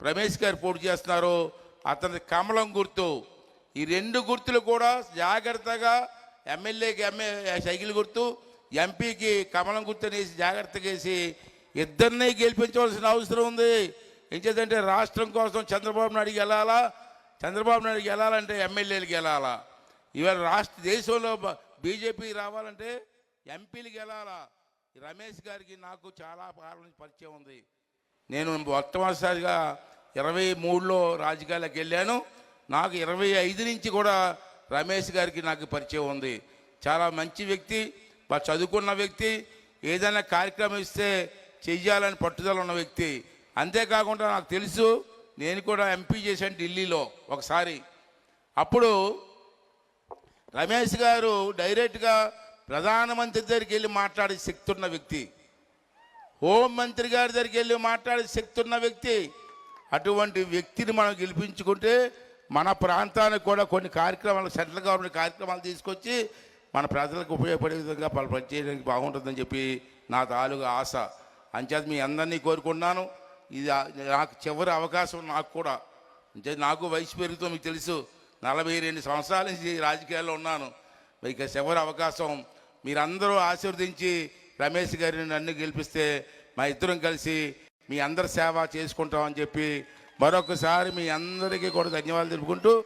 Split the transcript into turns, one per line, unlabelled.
రమేష్ గారు పోటీ చేస్తున్నారు. అతని కమలం గుర్తు. ఈ రెండు గుర్తులు కూడా జాగ్రత్తగా ఎమ్మెల్యేకి ఎమ్మె సైకిల్ గుర్తు ఎంపీకి కమలం గుర్తు అనేసి జాగ్రత్తగా వేసి ఇద్దరిని గెలిపించవలసిన అవసరం ఉంది. ఏం చేద్దంటే రాష్ట్రం కోసం చంద్రబాబు నాయుడుకి వెళ్ళాలా? చంద్రబాబు నాయుడికి వెళ్ళాలంటే ఎమ్మెల్యేలకు వెళ్ళాలా? ఇవాళ రాష్ట్ర దేశంలో బీజేపీ రావాలంటే ఎంపీలకు వెళ్ళాలా? రమేష్ గారికి నాకు చాలా కాలం నుంచి పరిచయం ఉంది. నేను మొట్టమొదటిసారిగా ఇరవై మూడులో రాజకీయాలకు వెళ్ళాను. నాకు ఇరవై ఐదు నుంచి కూడా రమేష్ గారికి నాకు పరిచయం ఉంది. చాలా మంచి వ్యక్తి బాగా చదువుకున్న వ్యక్తి ఏదైనా కార్యక్రమం ఇస్తే చెయ్యాలని పట్టుదల ఉన్న వ్యక్తి. అంతేకాకుండా నాకు తెలుసు నేను కూడా ఎంపీ చేశాను ఢిల్లీలో ఒకసారి. అప్పుడు రమేష్ గారు డైరెక్ట్గా ప్రధానమంత్రి దగ్గరికి వెళ్ళి మాట్లాడే శక్తి ఉన్న వ్యక్తి. హోం మంత్రి గారి దగ్గరికి వెళ్ళి మాట్లాడే శక్తి ఉన్న వ్యక్తి. అటువంటి వ్యక్తిని మనం గెలిపించుకుంటే మన ప్రాంతానికి కూడా కొన్ని కార్యక్రమాలు సెంట్రల్ గవర్నమెంట్ కార్యక్రమాలు తీసుకొచ్చి మన ప్రజలకు ఉపయోగపడే విధంగా పలు పనిచేయడానికి బాగుంటుందని చెప్పి నా తాలూకు ఆశ. అంచేత మీ అందరినీ కోరుకున్నాను ఇది నాకు చివరి అవకాశం నాకు కూడా. అంటే నాకు వయసు పెరుగుతూ మీకు తెలుసు నలభై రెండు సంవత్సరాల నుంచి రాజకీయాల్లో ఉన్నాను. మరి ఇక చివరి అవకాశం మీరందరూ ఆశీర్వదించి రమేష్ గారిని నన్ను గెలిపిస్తే మా ఇద్దరం కలిసి మీ అందరి సేవ చేసుకుంటామని చెప్పి మరొకసారి మీ అందరికీ కూడా ధన్యవాదాలు తెలుపుకుంటూ